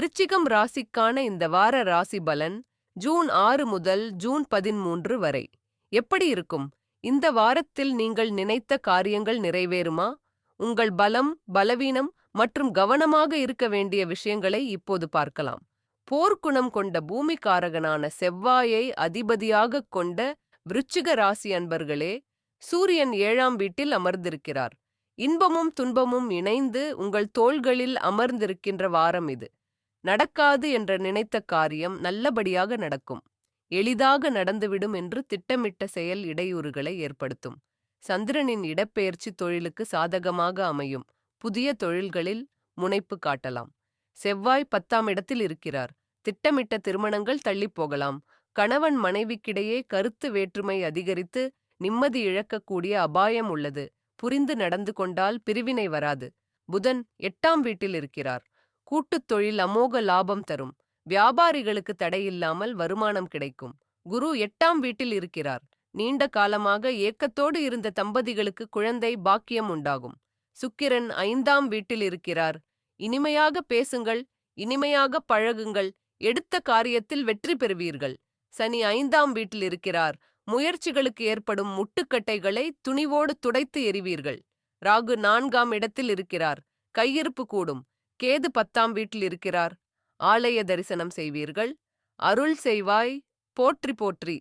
விருச்சிகம் ராசிக்கான இந்த வார ராசி பலன் ஜூன் ஆறு முதல் ஜூன் பதிமூன்று வரை. எப்படி இருக்கும்? இந்த வாரத்தில் நீங்கள் நினைத்த காரியங்கள் நிறைவேறுமா? உங்கள் பலம் பலவீனம் மற்றும் கவனமாக இருக்க வேண்டிய விஷயங்களை இப்போது பார்க்கலாம். போர்க்குணம் கொண்ட பூமிக்காரகனான செவ்வாயை அதிபதியாகக் கொண்ட விருச்சிக ராசி அன்பர்களே சூரியன் ஏழாம் வீட்டில் அமர்ந்திருக்கிறார். இன்பமும் துன்பமும் இணைந்து உங்கள் தோள்களில் அமர்ந்திருக்கின்ற வாரம் இது. நடக்காது என்ற நினைத்த காரியம் நல்லபடியாக நடக்கும். எளிதாக நடந்துவிடும் என்று திட்டமிட்ட செயல் இடையூறுகளை ஏற்படுத்தும். சந்திரனின் இடப்பெயர்ச்சி தொழிலுக்கு சாதகமாக அமையும். புதிய தொழில்களில் முனைப்பு காட்டலாம். செவ்வாய் பத்தாம் இடத்தில் இருக்கிறார். திட்டமிட்ட திருமணங்கள் தள்ளிப் போகலாம் கணவன் மனைவிக்கிடையே கருத்து வேற்றுமை அதிகரித்து நிம்மதி இழக்கக்கூடிய அபாயம் உள்ளது. புரிந்து நடந்து கொண்டால் பிரிவினை வராது. புதன் எட்டாம் வீட்டில் இருக்கிறார். கூட்டுத் தொழில் அமோக லாபம் தரும். வியாபாரிகளுக்கு தடையில்லாமல் வருமானம் கிடைக்கும். குரு எட்டாம் வீட்டில் இருக்கிறார். நீண்ட காலமாக ஏக்கத்தோடு இருந்த தம்பதிகளுக்கு குழந்தை பாக்கியம் உண்டாகும். சுக்கிரன் ஐந்தாம் வீட்டில் இருக்கிறார். இனிமையாக பேசுங்கள் இனிமையாக பழகுங்கள் எடுத்த காரியத்தில் வெற்றி பெறுவீர்கள். சனி ஐந்தாம் வீட்டில் இருக்கிறார். முயற்சிகளுக்கு ஏற்படும் முட்டுக்கட்டைகளை துணிவோடு துடைத்து எறிவீர்கள். ராகு நான்காம் இடத்தில் இருக்கிறார். கையிருப்பு கூடும். கேது பத்தாம் வீட்டில் இருக்கிறார். ஆலய தரிசனம் செய்வீர்கள். அருள் செய்வாய். போற்றி போற்றி.